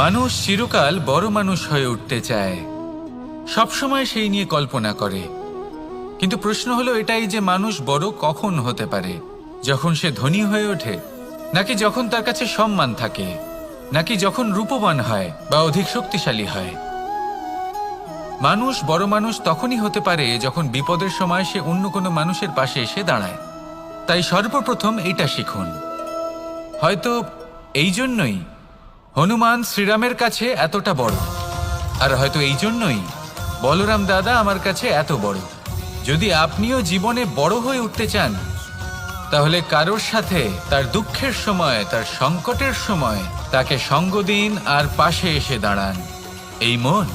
মানুষ চিরকাল বড় মানুষ হয়ে উঠতে চায়। সবসময় সেই নিয়ে কল্পনা করে। কিন্তু প্রশ্ন হলো এটাই যে মানুষ বড় কখন হতে পারে? যখন সে ধনী হয়ে ওঠে, নাকি যখন তার কাছে সম্মান থাকে, নাকি যখন রূপবান হয় বা অধিক শক্তিশালী হয়? মানুষ বড় মানুষ তখনই হতে পারে যখন বিপদের সময় সে অন্য কোনো মানুষের পাশে এসে দাঁড়ায়। তাই সর্বপ্রথম এটা শিখুন। হয়তো এই জন্যই হনুমান শ্রীরামের কাছে এতটা বড়। আর হয়তো এই জন্যই বলরাম দাদা আমার কাছে এত বড়। যদি আপনিও জীবনে বড় হয়ে উঠতে চান, তাহলে কারোর সাথে তার দুঃখের সময়, তার সংকটের সময় তাকে সঙ্গ দিন আর পাশে এসে দাঁড়ান। এই মন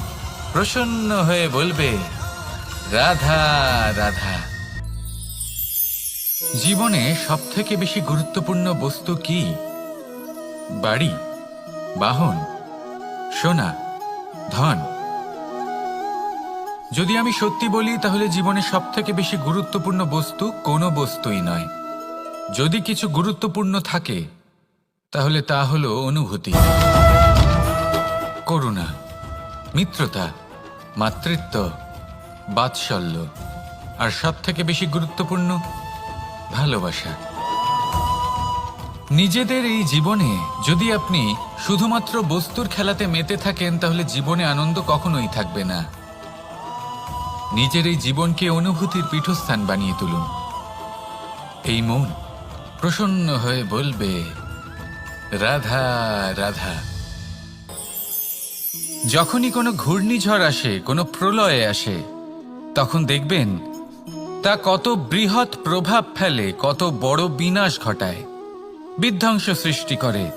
প্রসন্ন হয়ে বলবে, রাধা রাধা। জীবনে সবথেকে বেশি গুরুত্বপূর্ণ বস্তু কি? বাড়ি। বাহন, সোনা, ধন। যদি আমি সত্যি বলি, তাহলে জীবনে সবথেকে বেশি গুরুত্বপূর্ণ বস্তু কোনো বস্তুই নয়। যদি কিছু গুরুত্বপূর্ণ থাকে, তাহলে তা হলো অনুভূতি। করুণা, মিত্রতা, মাতৃত্ব, বাৎসল্য। আর সব থেকে বেশি গুরুত্বপূর্ণ, ভালোবাসা। নিজেদের এই জীবনে যদি আপনি শুধুমাত্র বস্তুর খেলাতে মেতে থাকেন, তাহলে জীবনে আনন্দ কখনোই থাকবে না। নিজের এই জীবনকে অনুভূতির পীঠস্থান বানিয়ে তুলুন। এই মন প্রসন্ন হয়ে বলবে, রাধা রাধা। যখনই কোনো ঘূর্ণিঝড় আসে, কোনো প্রলয়ে আসে, তখন দেখবেন তা কত বৃহৎ প্রভাব ফেলে, কত বড় বিনাশ ঘটায়। বিধ্বংস সৃষ্টি করে।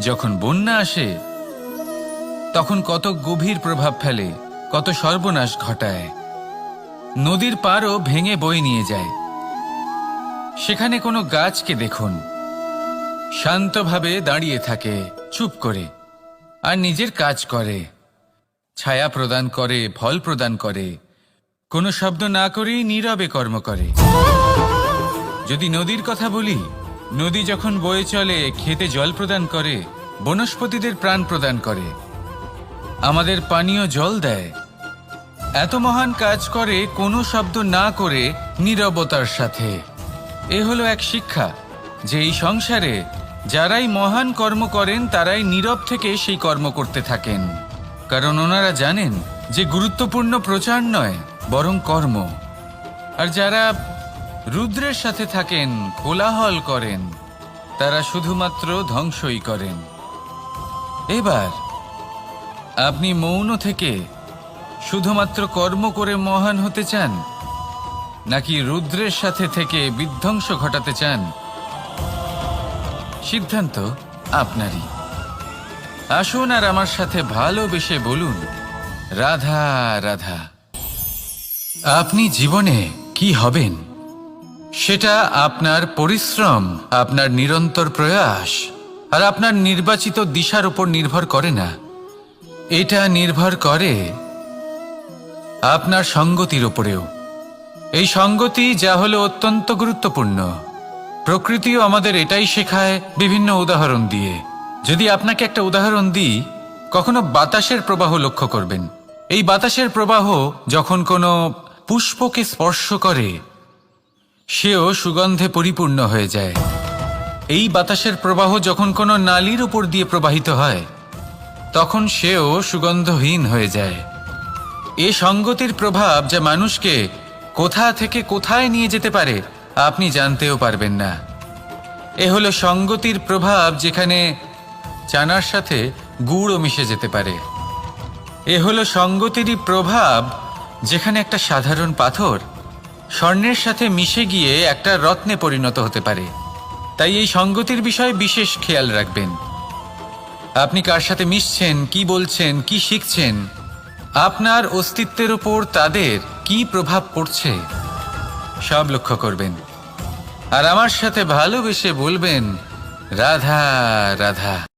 যখন বন্যা আসে, তখন কত গভীর প্রভাব ফেলে, কত সর্বনাশ ঘটায়। নদীর পারও ভেঙে বয়ে নিয়ে যায়। সেখানে কোনো গাছকে দেখুন, শান্তভাবে দাঁড়িয়ে থাকে, চুপ করে, আর নিজের কাজ করে। ছায়া প্রদান করে, ফল প্রদান করে। কোনো শব্দ না করেই নীরবে কর্ম করে। যদি নদীর কথা বলি নদী যখন বয়ে চলে, খেতে জল প্রদান করে, বনস্পতিদের প্রাণ প্রদান করে। আমাদের পানীয় জল দেয়। এত মহান কাজ করে, কোনো শব্দ না করে, নীরবতার সাথে। এ হলো এক শিক্ষা, যে এই সংসারে যারাই মহান কর্ম করেন, তারাই নীরব থেকে সেই কর্ম করতে থাকেন। কারণ ওনারা জানেন যে গুরুত্বপূর্ণ প্রচার নয়, বরং কর্ম। আর যারা রুদ্রের সাথে থাকেন, কোলাহল করেন। তারা শুধুমাত্র ধ্বংসই করেন। এবার, আপনি মৌন থেকে শুধুমাত্র কর্ম করে মহান হতে চান, নাকি রুদ্রের সাথে থেকে বিধ্বংস ঘটাতে চান? সিদ্ধান্ত আপনারই। আসুন আর আমার সাথে ভালোবেসে বলুন, রাধা রাধা, আপনি জীবনে কি হবেন? সেটা আপনার পরিশ্রম, আপনার নিরন্তর প্রয়াস, আর আপনার নির্বাচিত দিশার উপর নির্ভর করে না। এটা নির্ভর করে আপনার সঙ্গতির উপরেও। এই সঙ্গতি যা হলো অত্যন্ত গুরুত্বপূর্ণ। প্রকৃতিও আমাদের এটাই শেখায় বিভিন্ন উদাহরণ দিয়ে। যদি আপনাকে একটা উদাহরণ দিই, কখনো বাতাসের প্রবাহ লক্ষ্য করবেন। এই বাতাসের প্রবাহ যখন কোনো পুষ্পকে স্পর্শ করে সেও সুগন্ধে পরিপূর্ণ হয়ে যায়। এই বাতাসের প্রবাহ যখন কোনো নালীর উপর দিয়ে প্রবাহিত হয়, তখন সেও সুগন্ধহীন হয়ে যায়। এ সঙ্গতির প্রভাব যা মানুষকে কোথা থেকে কোথায় নিয়ে যেতে পারে, আপনি জানতেও পারবেন না। এ হলো সঙ্গতির প্রভাব যেখানে চানার সাথে গুড়ও মিশে যেতে পারে। এ হলো সঙ্গতিরই প্রভাব যেখানে একটা সাধারণ পাথর স্বর্ণের সাথে মিশে গিয়ে একটা রত্নে পরিণত হতে পারে। তাই এই সঙ্গতির বিষয়ে বিশেষ খেয়াল রাখবেন। আপনি কার সাথে মিশছেন, কি বলছেন, কি শিখছেন? আপনার অস্তিত্বের ওপর তাদের কি প্রভাব পড়ছে? সব লক্ষ্য করবেন। আর আমার সাথে ভালোবেসে বলবেন, রাধা রাধা।